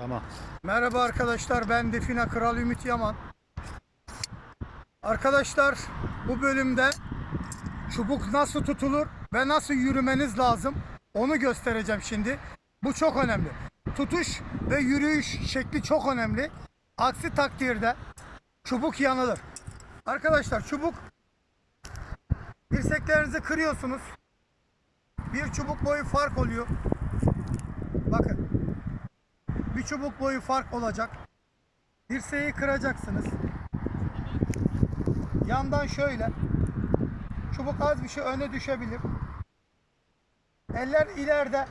Tamam. Merhaba arkadaşlar ben Defina Kral Ümit Yaman. Arkadaşlar bu bölümde çubuk nasıl tutulur ve nasıl yürümeniz lazım onu göstereceğim şimdi. Bu çok önemli. Tutuş ve yürüyüş şekli çok önemli. Aksi takdirde çubuk yanılır. Arkadaşlar çubuk dirseklerinizi kırıyorsunuz. Bir çubuk boyu fark oluyor. Bakın bir çubuk boyu fark olacak. Dirseği kıracaksınız. Yandan şöyle. Çubuk az bir şey öne düşebilir. Eller ileride.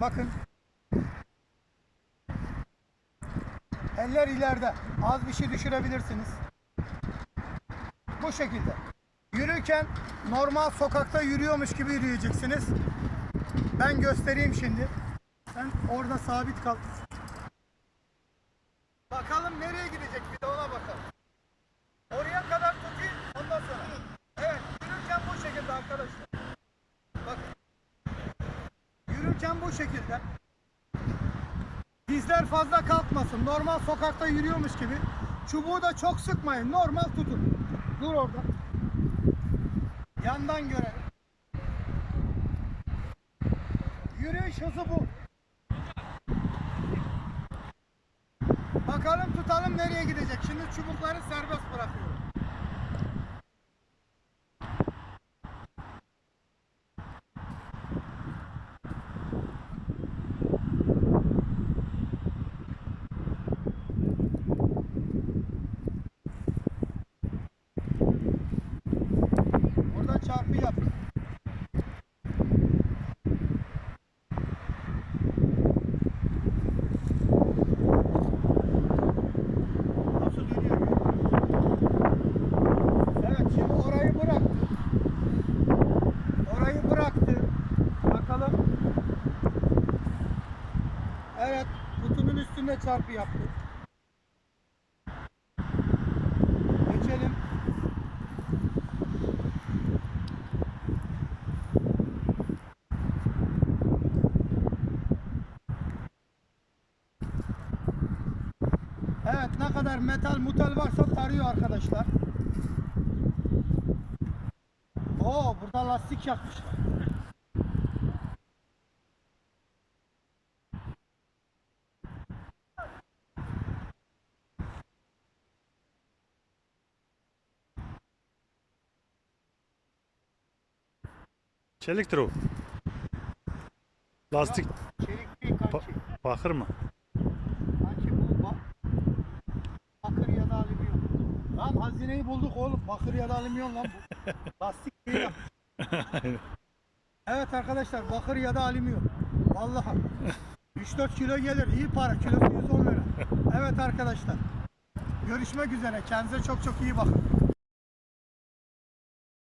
Bakın. Eller ileride. Az bir şey düşürebilirsiniz. Bu şekilde. Yürürken normal sokakta yürüyormuş gibi yürüyeceksiniz. Ben göstereyim şimdi. Sen orada sabit kal. Bakalım nereye gidecek bir de ona bakalım. Oraya kadar tutayım ondan sonra. Evet yürürken bu şekilde arkadaşlar. Bakın. Yürürken bu şekilde. Dizler fazla kalkmasın. Normal sokakta yürüyormuş gibi. Çubuğu da çok sıkmayın. Normal tutun. Dur orada. Yandan görelim. Yürüyüş hızı bu. Bakalım nereye gidecek. Şimdi çubukları serbest bırakıyorum. Buradan çarpı yap. Nasıl dönüyor? Evet şimdi orayı bıraktı. Orayı bıraktı. Bakalım. Evet kutunun üstünde çarpı yaptı. Geçelim. Evet ne kadar metal mutal varsa tarıyor arkadaşlar. Oo burada lastik yakmışlar. Çeliktir o. Lastik Çelik değil kanki. ba- bakır mı? Kanki bu bak. Bakır ya da alüminyum. Lan hazineyi bulduk oğlum. Bakır ya da alüminyum lan bu. Lastik değil. evet arkadaşlar bakır ya da alüminyum. Vallahi 3-4 kilo gelir. iyi para. Kilosu 110 lira. Evet arkadaşlar. Görüşmek üzere. Kendinize çok çok iyi bakın.